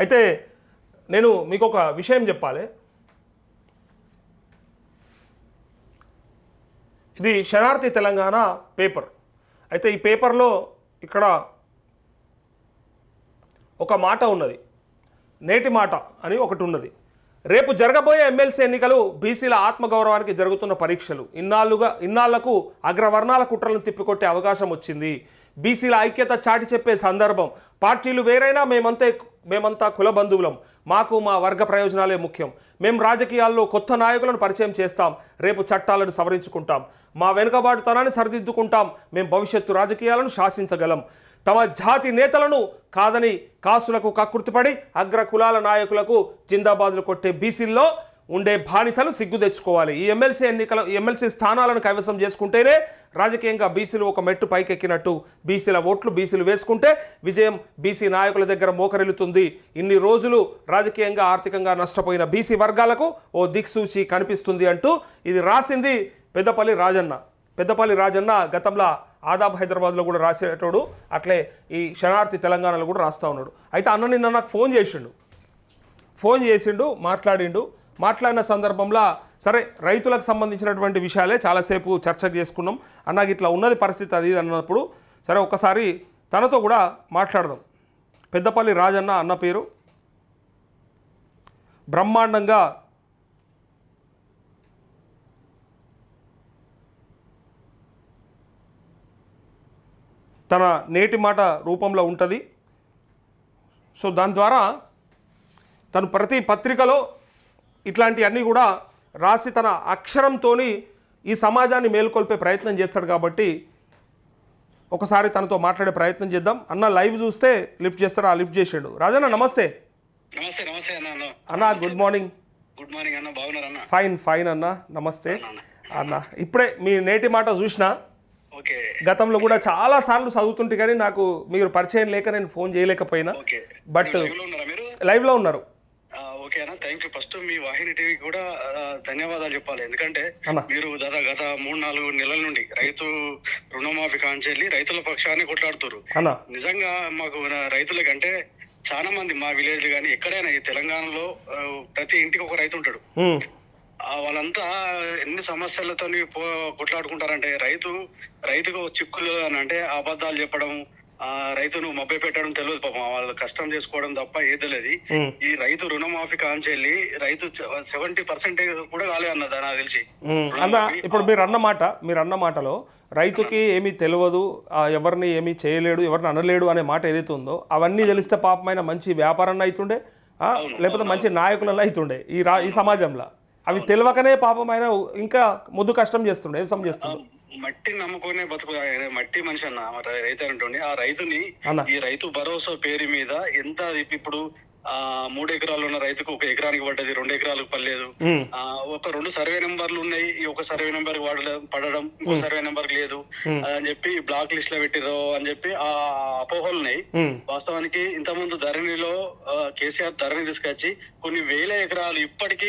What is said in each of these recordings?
అయితే నేను మీకు ఒక విషయం చెప్పాలి. ఇది శరణార్థి తెలంగాణ పేపర్. అయితే ఈ పేపర్లో ఇక్కడ ఒక మాట ఉన్నది. నేటి మాట అని ఒకటి ఉన్నది. రేపు జరగబోయే ఎమ్మెల్సీ ఎన్నికలు బీసీల ఆత్మగౌరవానికి జరుగుతున్న పరీక్షలు. ఇన్నాళ్ళుగా ఇన్నాళ్ళకు అగ్రవర్ణాల కుట్రలను తిప్పికొట్టే అవకాశం వచ్చింది. బీసీల ఐక్యత చాటి చెప్పే సందర్భం. పార్టీలు వేరైనా మేమంతే మేమంతా కుల బంధువులం. మాకు మా వర్గ ప్రయోజనాలే ముఖ్యం. మేము రాజకీయాల్లో కొత్త నాయకులను పరిచయం చేస్తాం. రేపు చట్టాలను సవరించుకుంటాం. మా వెనుకబాటుతనాన్ని సరిదిద్దుకుంటాం. మేము భవిష్యత్తు రాజకీయాలను శాసించగలం. తమ జాతి నేతలను కాదని కాసులకు కక్కుర్తిపడి అగ్ర కులాల నాయకులకు జిందాబాదులు కొట్టే బీసీల్లో ఉండే బానిసలు సిగ్గు తెచ్చుకోవాలి. ఈ ఎమ్మెల్సీ ఎన్నికల ఎమ్మెల్సీ స్థానాలను కైవసం చేసుకుంటేనే రాజకీయంగా బీసీలు ఒక మెట్టు పైకెక్కినట్టు బీసీల ఓట్లు బీసీలు వేసుకుంటే విజయం బీసీ నాయకుల దగ్గర మోకరిల్లుతుంది. ఇన్ని రోజులు రాజకీయంగా ఆర్థికంగా నష్టపోయిన బీసీ వర్గాలకు ఓ దిక్సూచి కనిపిస్తుంది అంటూ ఇది రాసింది పెద్దపల్లి రాజన్న. పెద్దపల్లి రాజన్న గతంలో ఆదాబ్ హైదరాబాద్లో కూడా రాసేటోడు అట్లే ఈ క్షణార్థి తెలంగాణలో కూడా రాస్తా ఉన్నాడు. అయితే అన్న నిన్న నాకు ఫోన్ చేసిండు. ఫోన్ చేసిండు మాట్లాడిండు. మాట్లాడిన సందర్భంలో సరే రైతులకు సంబంధించినటువంటి విషయాలే చాలాసేపు చర్చ చేసుకున్నాం. అన్న ఇట్లా ఉన్నది పరిస్థితి అది ఇది అన్నప్పుడు సరే ఒక్కసారి తనతో కూడా మాట్లాడదాం. పెద్దపల్లి రాజన్న అన్న పేరు. బ్రహ్మాండంగా తన నేటి మాట రూపంలో ఉంటుంది. సో దాని ద్వారా తను ప్రతి పత్రికలో ఇట్లాంటివన్నీ కూడా రాసి తన అక్షరంతోని ఈ సమాజాన్ని మేల్కొల్పే ప్రయత్నం చేస్తాడు కాబట్టి ఒకసారి తనతో మాట్లాడే ప్రయత్నం చేద్దాం. అన్న లైవ్ చూస్తే లిఫ్ట్ చేస్తాడు ఆ లిఫ్ట్ చేసాడు. రాజన్న నమస్తే. నమస్తే నమస్తే అన్న గుడ్ మార్నింగ్ గుడ్ మార్నింగ్ అన్న బాగున్నారు అన్న? ఫైన్ ఫైన్ అన్న నమస్తే. అన్న ఇప్పుడే మీ నేటి మాట చూసిన? గతంలో కూడా చాలా సార్లు చదువుతుంటే కానీ నాకు మీరు పరిచయం లేక నేను ఫోన్ చేయలేకపోయినా. బట్ లైవ్లో ఉన్నారు. ఆ, ఓకే అన్న థ్యాంక్ యూ ఫస్ట్ మీ వాహిని టీవీకి కూడా ధన్యవాదాలు చెప్పాలి. ఎందుకంటే. మీరు దాదాపు గత మూడు నాలుగు నెలల నుండి రైతు రుణమాఫీ కాంచెల్లి రైతుల పక్షాన్ని కొట్లాడుతారు నిజంగా మాకు రైతులకంటే చాలా మంది మా విలేజ్ కానీ ఎక్కడైనా ఈ తెలంగాణలో ప్రతి ఇంటికి ఒక రైతు ఉంటాడు. వాళ్ళంతా ఎన్ని సమస్యలతో కొట్లాడుకుంటారంటే రైతు రైతుకు చిక్కులు అని అంటే అబద్ధాలు చెప్పడం రైతును మభ్య పెట్టడం తెలియదు పాపం. వాళ్ళు కష్టం చేసుకోవడం తప్ప ఏది లేదు ఈ రైతు రుణమాఫీ కాంచెల్లి రైతు సెవెంటీ పర్సెంటేజ్ కూడా కాలే అన్నది నాకు తెలిసి. అన్న ఇప్పుడు మీరు అన్న మాట మీరు అన్న మాటలో రైతుకి ఏమీ తెలియదు ఎవరిని ఏమీ చేయలేడు ఎవరిని అనలేడు అనే మాట ఏదైతే ఉందో అవన్నీ తెలిస్తే పాపమైన మంచి వ్యాపారాన్ని అవుతుండే ఆ, లేకపోతే మంచి నాయకులను అవుతుండే ఈ రా ఈ సమాజంలో. అవి తెలియకనే పాపమైన ఇంకా ముద్దు కష్టం చేస్తుండే వ్యవసాయం చేస్తుండే. మట్టి నమ్ముకునే బతుకు మట్టి మనిషి అన్న రైతు అంటుండే ఆ రైతుని. ఈ రైతు భరోసా పేరు మీద ఎంత ఇప్పుడు ఆ మూడు ఎకరాలు ఉన్న రైతుకు ఒక ఎకరానికి పడ్డది రెండు ఎకరాలకు పడలేదు. ఆ ఒక రెండు సర్వే నెంబర్లు ఉన్నాయి ఈ ఒక సర్వే నెంబర్ వాడడం పడడం ఇంకో సర్వే నెంబర్ లేదు. అని చెప్పి బ్లాక్ లిస్ట్లో పెట్టిరో అని చెప్పి ఆ అపోహలు ఉన్నాయి వాస్తవానికి ఇంత ముందు ధరణిలో కేసీఆర్ ధరణి తీసుకొచ్చి కొన్ని వేల ఎకరాలు ఇప్పటికీ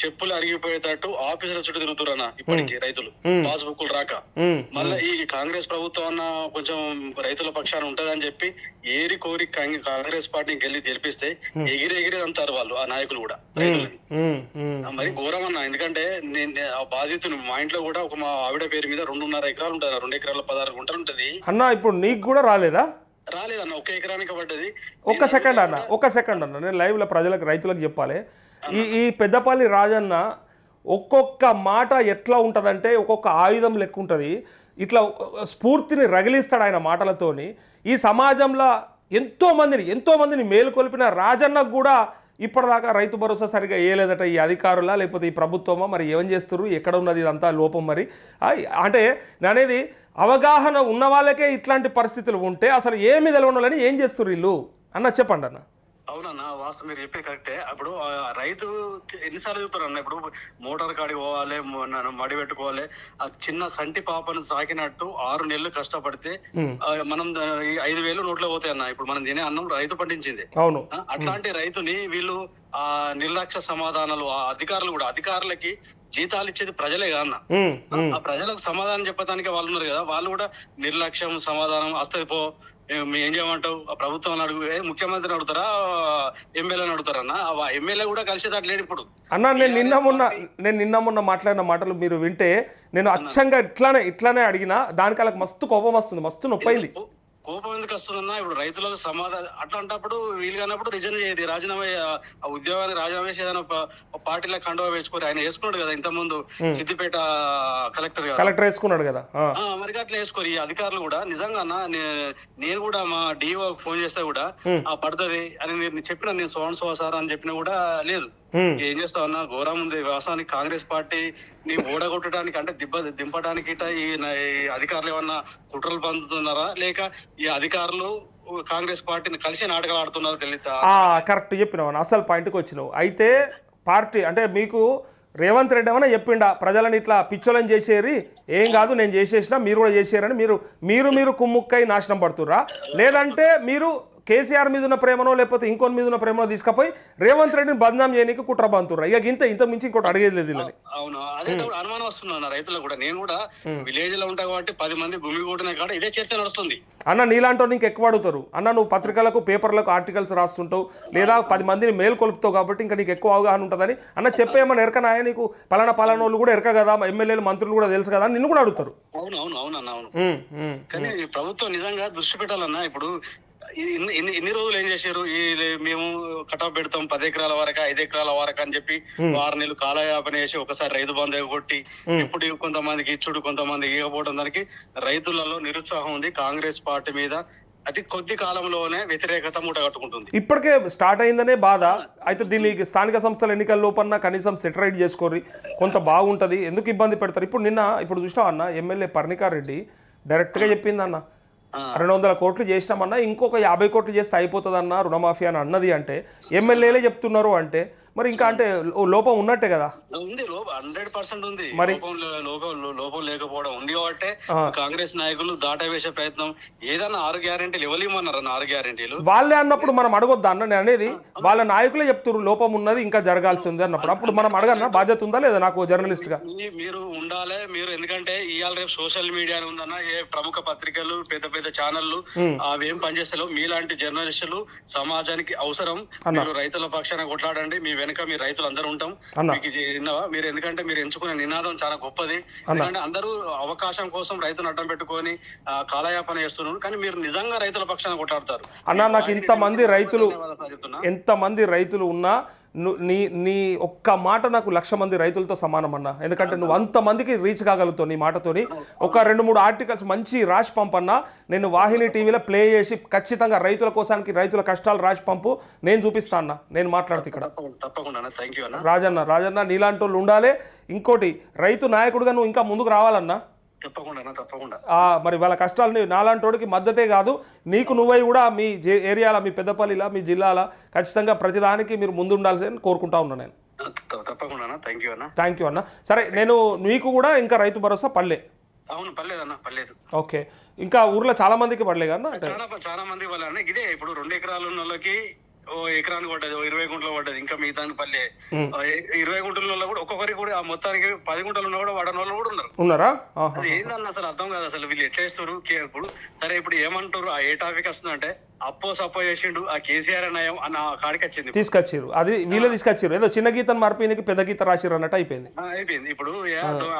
చెప్పులు అరిగిపోయేటట్టు ఆఫీసుల చుట్టూ తిరుగుతురన్న ఇప్పటికీ రైతులు. పాస్బుక్లు రాక. మళ్ళీ ఈ కాంగ్రెస్ ప్రభుత్వం అన్న కొంచెం రైతుల పక్షాన ఉంటదని చెప్పి ఏరి కోరి కాంగ్- కాంగ్రెస్ పార్టీని గెలి గెలిపిస్తే ఎగిరి ఎగిరి అంటారు వాళ్ళు ఆ నాయకులు కూడా రైతులని. మరి ఘోరం అన్న ఎందుకంటే నేను ఆ బాధితుని మా ఇంట్లో కూడా ఒక మా ఆవిడ పేరు మీద రెండున్నర ఎకరాలు ఉంటుంది రెండు ఎకరాల పదహారు గుంటలు ఉంటది. అన్న ఇప్పుడు నీకు కూడా రాలేదా? రాలేదన్న ఒక ఎకరానికి పడ్డది. ఒక్క సెకండ్ అన్న ఒక్క సెకండ్ అన్న నేను లైవ్లో ప్రజలకు రైతులకు చెప్పాలి. ఈ ఈ పెద్దపల్లి రాజన్న ఒక్కొక్క మాట ఎట్లా ఉంటుందంటే ఒక్కొక్క ఆయుధం లెక్క ఉంటుంది. ఇట్లా స్ఫూర్తిని రగిలిస్తాడు ఆయన మాటలతోని. ఈ సమాజంలో ఎంతో మందిని ఎంతో మందిని మేలుకొల్పిన రాజన్నకు కూడా ఇప్పటిదాకా రైతు భరోసా సరిగా వేయలేదట ఈ అధికారులా? లేకపోతే ఈ ప్రభుత్వమా? మరి ఏం చేస్తారు ఎక్కడ ఉన్నది ఇదంతా లోపం మరి? అంటే నేను అనేది అవగాహన ఉన్న వాళ్ళకే ఇట్లాంటి పరిస్థితులు ఉంటే అసలు ఏమి తెలవడాలని ఏం చేస్తారు వీళ్ళు? అన్న చెప్పండి అన్న అవునన్నా వాస్తవం మీరు చెప్పేది కరెక్టే. అప్పుడు రైతు ఎన్నిసార్లు చెప్తారు అన్న ఇప్పుడు మోటార్ కాడికి పోవాలి మడి పెట్టుకోవాలి. ఆ చిన్న సంటి పాపను సాకినట్టు ఆరు నెలలు కష్టపడితే మనం ఐదు వేలు నోట్లో పోతాయి అన్న. ఇప్పుడు మనం తినే అన్నం రైతు పండించింది. అవును. అట్లాంటి రైతుని వీళ్ళు ఆ నిర్లక్ష్య సమాధానాలు ఆ అధికారులు కూడా అధికారులకి జీతాలు ఇచ్చేది ప్రజలే కదా అన్న ఆ ప్రజలకు సమాధానం చెప్పడానికి వాళ్ళు ఉన్నారు కదా. వాళ్ళు కూడా నిర్లక్ష్యం సమాధానం వస్తుంది పో ఏం ఏం చేయమంటావు? ఆ ప్రభుత్వం అడుగు ముఖ్యమంత్రిని అడుగుతారా? ఎమ్మెల్యేని అడుగుతారన్న? ఆ ఎమ్మెల్యే కూడా కలిసేటట్టు లేడు ఇప్పుడు. అన్న నేను నిన్న మొన్న నేను నిన్న మొన్న మాట్లాడిన మాటలు మీరు వింటే నేను అచ్చంగా ఇట్లానే ఇట్లానే అడిగినా దానికి వాళ్ళకి మస్తు కోపం వస్తుంది మస్తు నొప్పైంది కోపం ఎందుకు వస్తుందన్నా? ఇప్పుడు రైతులకు సమాధానం అట్లాంటప్పుడు వీలు కానప్పుడు రిజైన్ చేయదు రాజీనామా ఉద్యోగాన్ని రాజీనామా చేసి ఏదైనా పార్టీలో కండువా వేసుకొని ఆయన వేసుకున్నాడు కదా ఇంత ముందు సిద్దిపేట కలెక్టర్ కలెక్టర్ వేసుకున్నాడు కదా. మరి అట్లా వేసుకోరు. ఈ అధికారులు కూడా నిజంగా అన్న నేను కూడా మా డిఓ ఫోన్ చేస్తే కూడా ఆ పడుతుంది అని నేను చెప్పిన నేను సోన్ సో సార్ అని చెప్పినా కూడా లేదు. ఏం చేస్తావు అన్న? ఘోరం ఉంది. వ్యవసాయానికి కాంగ్రెస్ పార్టీ నీ ఓడగొట్టడానికి అంటే దిబ్బ దింపడానికి ఈ అధికారులు ఏమన్నా కుట్రలు పందుతున్నారా? లేక ఈ అధికారులు కాంగ్రెస్ పార్టీని కలిసి నాటకాలు ఆడుతున్నారా తెలియదు ఆ, కరెక్ట్ చెప్పినావు. అసలు పాయింట్కి వచ్చినావు. అయితే పార్టీ అంటే మీకు రేవంత్ రెడ్డి ఏమన్నా చెప్పిండా? ప్రజలను ఇట్లా పిచ్చోలని చేసేరి ఏం కాదు నేను చేసేసిన మీరు కూడా చేసారని మీరు మీరు మీరు కుమ్ముక్కై నాశనం పడుతుర్రా? లేదంటే మీరు కేసీఆర్ మీద ఉన్న ప్రేమనో లేకపోతే ఇంకొని మీద ఉన్న ప్రేమనో తీసుకపోయి రేవంత్ రెడ్డిని బదనాం చేయడానికి కుట్ర బంతుర్రా. ఇక ఇంత ఇంత మించి ఇంకోటి అడిగేది లేదు అవును. అదే అనుమానం వస్తుంది రైతులకు కూడా. నేను కూడా విలేజ్లో ఉంటా కాబట్టి పది మంది భూమి కొట్టిన కాడ ఇదే చర్చ నడుస్తుంది. అన్న నీలాంటి నీకు ఎక్కువ అడుగుతారు. అన్న నువ్వు పత్రికలకు పేపర్లకు ఆర్టికల్స్ రాస్తుంటావు. లేదా పది మందిని మేలు కొలుపుతావు కాబట్టి ఇంకా నీకు ఎక్కువ అవగాహన ఉంటుందని. అన్న చెప్పేమన్నా ఎరకనాయ నీకు? పలానా పలానా వాళ్ళు కూడా ఎరక కదా. ఎమ్మెల్యేలు మంత్రులు కూడా తెలుసు కదా అని నిన్ను కూడా అడుగుతారు. అవును అవును అవును. అన్న అవును. కానీ ప్రభుత్వం నిజంగా దృష్టి పెట్టాలన్నా ఇప్పుడు ఇన్ని- ఇన్ని రోజులు ఏం చేశారు? ఈ మేము కటాఫ్ పెడతాం పది ఎకరాల వరకు ఐదు ఎకరాల వరకు అని చెప్పి ఆరు నెలలు కాలయాపన చేసి ఒకసారి రైతు బంధు కొట్టి ఇప్పుడు కొంతమందికి ఇచ్చుడు కొంతమందికి ఇవ్వకపోవడం దానికి రైతులలో నిరుత్సాహం ఉంది. కాంగ్రెస్ పార్టీ మీద అతి కొద్ది కాలంలోనే వ్యతిరేకత మూట కట్టుకుంటుంది. ఇప్పటికే స్టార్ట్ అయిందనే బాధ. అయితే దీనికి స్థానిక సంస్థల ఎన్నికల లోపల కనీసం సెటరైట్ చేసుకోరి కొంత బాగుంటుంది. ఎందుకు ఇబ్బంది పెడతారు? ఇప్పుడు నిన్న ఇప్పుడు చూసినావు అన్న? ఎమ్మెల్యే పర్ణికార్ రెడ్డి డైరెక్ట్గా చెప్పింది అన్న ఆ. రెండు వందల కోట్లు చేసినామన్నా ఇంకొక యాభై కోట్లు చేస్తే అయిపోతుందన్న రుణమాఫీ అని అన్నది అంటే ఎమ్మెల్యేలే చెప్తున్నారు అంటే మరి ఇంకా అంటే లోపం ఉన్నట్టే కదా? ఉంది లోపం హండ్రెడ్ పర్సెంట్ ఉంది. మరి? లోపం లేకపోవడం ఉంది కాబట్టి కాంగ్రెస్ నాయకులు దాట వేసే ప్రయత్నం. ఏదన్నా ఆరు గ్యారెంటీలు ఇవ్వలేమన్నారు ఆరు గ్యారెంటీలు? వాళ్ళే అన్నప్పుడు మనం అడగొద్దా అన్న? నేను అనేది వాళ్ళ నాయకులే చెప్తున్నారు లోపం ఉన్నది ఇంకా జరగాల్సి ఉంది అన్నప్పుడు. అప్పుడు మనం అడగన్నా? బాధ్యత ఉందా లేదా నాకు జర్నలిస్ట్గా? మీ- మీరు ఉండాలి మీరు ఎందుకంటే ఇవాళ రేపు సోషల్ మీడియా ఉందన్న ఏ ప్రముఖ పత్రికలు పెద్ద పెద్ద ఛానళ్ళు అవి ఏం పనిచేస్తలేవు. మీలాంటి జర్నలిస్టులు సమాజానికి అవసరం. మీరు రైతుల పక్షాన కొట్లాడండి మీ వెనక మీ రైతులు అందరూ ఉంటాం. మీకు విన్నావా? మీరు ఎందుకంటే మీరు ఎంచుకునే నినాదం చాలా గొప్పది. ఎందుకంటే అందరూ అవకాశం కోసం రైతును అడ్డం పెట్టుకొని కాలయాపన చేస్తున్నారు. కానీ మీరు నిజంగా రైతుల పక్షాన కొట్లాడతారు. అన్న నాకు ఇంతమంది రైతులు. ఎంతమంది రైతులు ఉన్నా ను- నీ నీ ఒక్క మాట నాకు లక్ష మంది రైతులతో సమానం అన్న. ఎందుకంటే నువ్వు అంతమందికి రీచ్ కాగలుగుతావు నీ మాటతోని. ఒక రెండు మూడు ఆర్టికల్స్ మంచి రాసి పంపన్నా నేను వాహిని టీవీలో ప్లే చేసి ఖచ్చితంగా రైతుల కోసానికి రైతుల కష్టాలు రాసి పంపు నేను చూపిస్తా అన్న. నేను మాట్లాడుతా ఇక్కడ. తప్పకుండా తప్పకుండా థ్యాంక్ యూ అన్న. రాజన్న రాజన్న నీలాంటి వాళ్ళు ఉండాలి. ఇంకోటి రైతు నాయకుడిగా నువ్వు ఇంకా ముందుకు రావాలన్నా. తప్పకుండా అన్న మరి వాళ్ళ కష్టాలని నాలాంటోడికి మద్దతే కాదు. నీకు నువ్వై కూడా మీ ఏరియాలో మీ పెద్దపల్లిలా మీ జిల్లాలో ఖచ్చితంగా ప్రతిదానికి మీరు ముందు ఉండాల్సి కోరుకుంటా ఉన్నాను నేను. తప్పకుండా అన్న థ్యాంక్ యూ అన్న. థ్యాంక్ యూ అన్న. సరే నేను నీకు కూడా ఇంకా రైతు భరోసా పల్లె అవును పర్లేదు అన్న పర్లేదు ఓకే. ఇంకా ఊర్లో చాలా మందికి పడలే కన్నా అంటే చాలా చాలా మంది వాళ్ళ అన్న. ఇదే ఇప్పుడు రెండు ఎకరాలు ఉన్న వాళ్ళకి ఓ ఎకరానికి పడ్డది ఓ ఇరవై గుంటలు పడ్డది ఇంకా మిగతానికి పల్లె. ఇరవై గుంటల కూడా ఒక్కొక్కరికి కూడా ఆ మొత్తానికి పది గుంటలు ఉన్నా కూడా వాడని వాళ్ళు కూడా ఉన్నారు. అది ఏందన్న అసలు అర్థం కాదు అసలు వీళ్ళు ఎట్లా చేస్తారు ఇప్పుడు సరే ఇప్పుడు ఏమంటారు ఆ ఏ టాపిక్ వస్తుందంటే అప్పో సప్పో చేసిండు ఆ కేసీఆర్ నయం అన్న కాడికి వచ్చింది తీసుకొచ్చిర్రు. అది వీళ్ళే తీసుకొచ్చిర్రు. ఏదో చిన్న గీతను మార్పినికి పెద్ద గీత రాసిర్రు అన్నట్టు అయిపోయింది. అయిపోయింది. ఇప్పుడు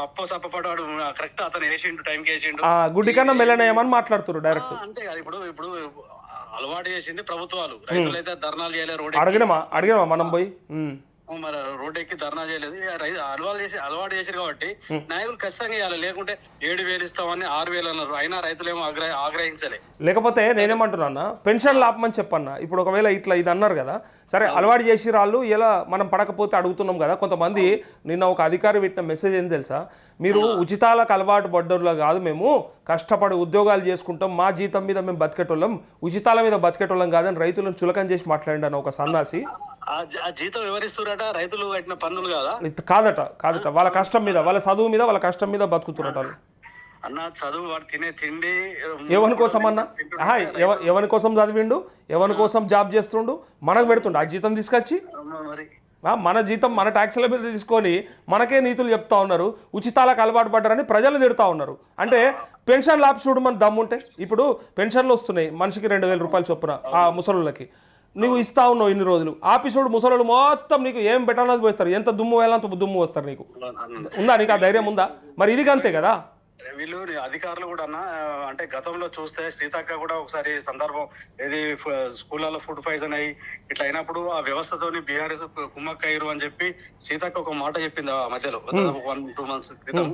అప్పో సప్ప పడ్డాడు కరెక్ట్ అతను వేసిండు టైంకి వేసిండు. ఆ గుడ్డి కన్నా మెల్లనేయమని మాట్లాడుతున్నారు డైరెక్ట్. అంతే కదా ఇప్పుడు ఇప్పుడు అలవాటు చేసింది ప్రభుత్వాలు. రైతులైతే ధర్నాలు చేయలేదు రోడ్ అడిగినమా? అడిగినమా? మనం పోయి. మరి రోడ్ ఎక్కి ధర్నా చేయలేదు. అలవాటు చేసి అలవాటు చేశారు కాబట్టి నాయకులు ఖచ్చితంగా ఇవ్వాలి లేకుంటే ఏడు వేలు ఇస్తామని ఆరు వేలు అన్నారు. అయినా రైతులేమో ఆగ్రహ ఆగ్రహించలే. లేకపోతే నేనేమంటున్నా పెన్షన్ లాపమని చెప్పన్నా. ఇప్పుడు ఒకవేళ ఇట్లా ఇది అన్నారు కదా సరే అలవాటు చేసి రాళ్ళు ఇలా మనం పడకపోతే అడుగుతున్నాం కదా. కొంతమంది నిన్న ఒక అధికారి పెట్టిన మెసేజ్ ఏం తెలుసా? మీరు ఉచితాలకు అలవాటు పడ్డోళ్ళు కాదు మేము కష్టపడి ఉద్యోగాలు చేసుకుంటాం. మా జీతం మీద మేము బతికేటోళ్ళం. ఉచితాల మీద బతికేటోళ్ళం కాదని రైతులను చులకం చేసి మాట్లాడండి అని ఒక సన్నాసి. ఆ జీతం ఎవరిస్తున్నారట రైతులు కట్టిన పన్నులు కదా? కాదట కాదట. వాళ్ళ కష్టం మీద వాళ్ళ చదువు మీద వాళ్ళ కష్టం మీద బతుకుతున్నట వాళ్ళు. అన్న చదువు వాడు తినే తిండి ఎవరి కోసం అన్నా ఎవరి కోసం చదివిండు? ఎవరి కోసం జాబ్ చేస్తుండు? మనకు పెడుతుండు. ఆ జీతం తీసుకొచ్చి? మన జీతం మన ట్యాక్సుల మీద తీసుకొని మనకే నీతులు చెప్తా ఉన్నారు. ఉచితాలకు అలవాటు పడ్డారని ప్రజలు తిడతా ఉన్నారు. అంటే పెన్షన్ లాభ చూడు మన దమ్ముంటే. ఇప్పుడు పెన్షన్లు వస్తున్నాయి. మనిషికి రెండు వేల రూపాయలు చొప్పున ఆ ముసలుళ్ళకి. నువ్వు ఇస్తా ఉన్నావు ఇన్ని రోజులు. ఆఫీసుడు ముసలోళ్ళు మొత్తం నీకు ఏం పెట్టాలన్నది పోస్తారు? ఎంత దుమ్ము వేయాలంత దుమ్ము వస్తారు నీకు? ఉందా నీకు ఆ ధైర్యం ఉందా? మరి ఇది అంతే కదా? వీళ్ళు అధికారులు కూడా అన్న అంటే గతంలో చూస్తే సీతక్క కూడా ఒకసారి సందర్భం ఏది స్కూళ్ళలో ఫుడ్ పాయిజన్ అయ్యి ఇట్లా అయినప్పుడు ఆ వ్యవస్థతోని బీఆర్ఎస్ కుమ్మక్కయ్యారు అని చెప్పి సీతక్క ఒక మాట చెప్పింది ఆ మధ్యలో వన్ టూ మంత్స్ క్రితం.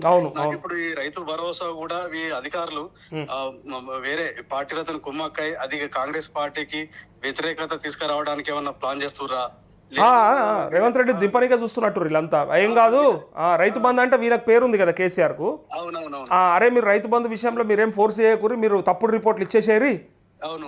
ఇప్పుడు ఈ రైతు భరోసా కూడా ఈ అధికారులు వేరే పార్టీలతో కుమ్మక్కై అది కాంగ్రెస్ పార్టీకి వ్యతిరేకత తీసుకురావడానికి ఏమన్నా ప్లాన్ ఆ, రేవంత్ రెడ్డి దింపనిగా చూస్తున్నట్టు వీళ్ళంతా ఏం కాదు ఆ, రైతు బంధు అంటే వీళ్ళకి పేరుంది కదా అవునవునవును. ఆ, అరే మీరు రైతు బంధు విషయంలో మీరేం ఫోర్స్ చేయకూరి మీరు తప్పుడు రిపోర్ట్లు ఇచ్చేసేరి.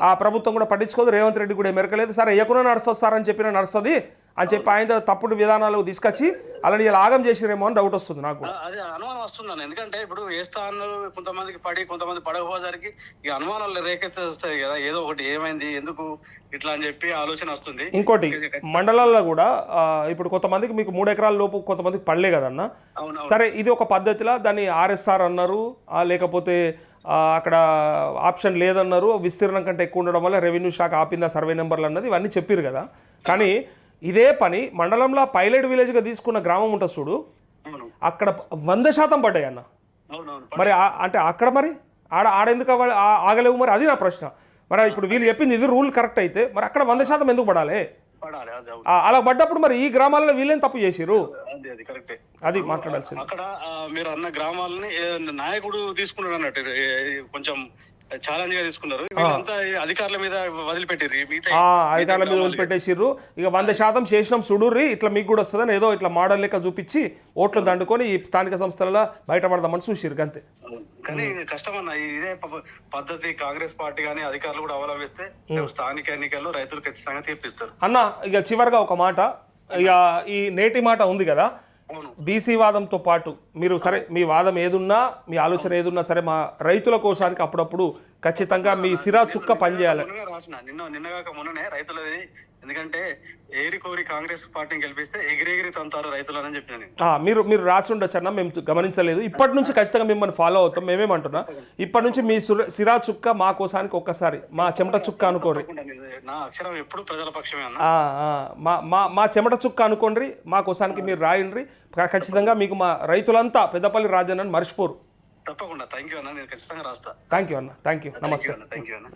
ఆ ప్రభుత్వం కూడా పట్టించుకోదు రేవంత్ రెడ్డి కూడా మెరకలేదు సరే ఎక్కడో నడుస్తుంది సార్ అని చెప్పిన నడుస్తుంది. అని చెప్పి ఆయన తప్పుడు విధానాలు తీసుకొచ్చి అలాని ఇలా ఆగం చేసిరేమో అని డౌట్ వస్తుంది నాకు అదే అనుమానం వస్తుందని ఎందుకంటే ఇప్పుడు ఏ స్థానంలో కొంతమందికి పడి కొంతమంది పడకపోయేసరికి ఈ అనుమానాలు రేకెత్తి వస్తాయి కదా. ఏదో ఒకటి ఏమైంది ఎందుకు ఇట్లా అని చెప్పి ఆలోచన వస్తుంది. ఇంకోటి మండలాల్లో కూడా ఇప్పుడు కొంతమందికి మీకు మూడు ఎకరాల లోపు కొంతమందికి పడలే కదన్న. సరే ఇది ఒక పద్ధతిలో దాన్ని ఆర్ఎస్ఆర్ అన్నారు లేకపోతే అక్కడ ఆప్షన్ లేదన్నారు విస్తీర్ణం కంటే ఎక్కువ ఉండడం వల్ల రెవెన్యూ శాఖ ఆపిందా సర్వే నెంబర్లు అన్నది ఇవన్నీ చెప్పారు కదా. కానీ ఇదే పని మండలంలో పైలట్ విలేజ్గా తీసుకున్న గ్రామం ఉంటుంది చూడు. అక్కడ వంద శాతం పడ్డాయి అన్న. మరి అంటే అక్కడ మరి? ఆడ ఆడెందుకు ఆగలేవు మరి? అది నా ప్రశ్న. మరి ఇప్పుడు వీళ్ళు చెప్పింది ఇది రూల్ కరెక్ట్ అయితే మరి అక్కడ వంద శాతం ఎందుకు పడాలి? అలా పడ్డప్పుడు మరి ఈ గ్రామాలలో వీళ్ళేం తప్పు చేసిరు అది అది కరెక్టే. అది మాట్లాడాల్సింది. అక్కడ మీరు అన్న గ్రామాలని నాయకుడు తీసుకున్నాడు అన్నట్టు కొంచెం ఛాలెంజ్గా తీసుకున్నారు. వీళ్ళంతా అధికారుల మీద మిగతా అధికారుల వదిలిపెట్టేసిర్రు. ఇక వంద శాతం చేసినాం సుడూరి ఇట్లా మీకు కూడా వస్తుందని ఏదో ఇట్లా మోడల్ లెక్క చూపించి ఓట్లు దండుకొని ఈ స్థానిక సంస్థలలో బయటపడదామని చూసిర్రు అంతే. కానీ కష్టం అన్న ఇదే పద్ధతి కాంగ్రెస్ పార్టీ కానీ అధికారులు కూడా అవలంబిస్తే స్థానిక ఎన్నికల్లో రైతులు ఖచ్చితంగా తీర్పిస్తారు. అన్న ఇక చివరిగా ఒక మాట. ఇక ఈ నేటి మాట ఉంది కదా. బీసీ వాదంతో పాటు మీరు సరే మీ వాదం ఏదున్నా మీ ఆలోచన ఏదున్నా సరే మా రైతుల కోసానికి అప్పుడప్పుడు ఖచ్చితంగా మీ సిరా చుక్క పనిచేయాలి. నిన్న నిన్నగాక మొన్ననే రైతులది ఎందుకంటే ఏరి కోరి కాంగ్రెస్ పార్టీని గెలిపిస్తే ఎగిరెగిరి తంతారు రైతులని చెప్పిన నేను. ఆ, మీరు మీరు రాసి ఉండొచ్చు అన్న మేము గమనించలేదు. ఇప్పటి నుంచి ఖచ్చితంగా మిమ్మల్ని ఫాలో అవుతాం. మేమేమంటున్నా ఇప్పటి నుంచి మీ సుర చుక్క మా కోసానికి ఒక్కసారి మా చెమట చుక్క నేను- నా అక్షరం ఎప్పుడు ప్రజల పక్షమే మా మా చెమట చుక్క అనుకోండి మా కోసానికి మీరు రాయండి. ఖచ్చితంగా మీకు మా రైతులంతా పెద్దపల్లి రాజన్నని మర్చిపోరు. తప్పకుండా. థ్యాంక్ యూ అన్న. నేను ఖచ్చితంగా రాస్తా. థ్యాంక్ యూ అన్న. థ్యాంక్ యూ నమస్తే థ్యాంక్ యూ అన్న.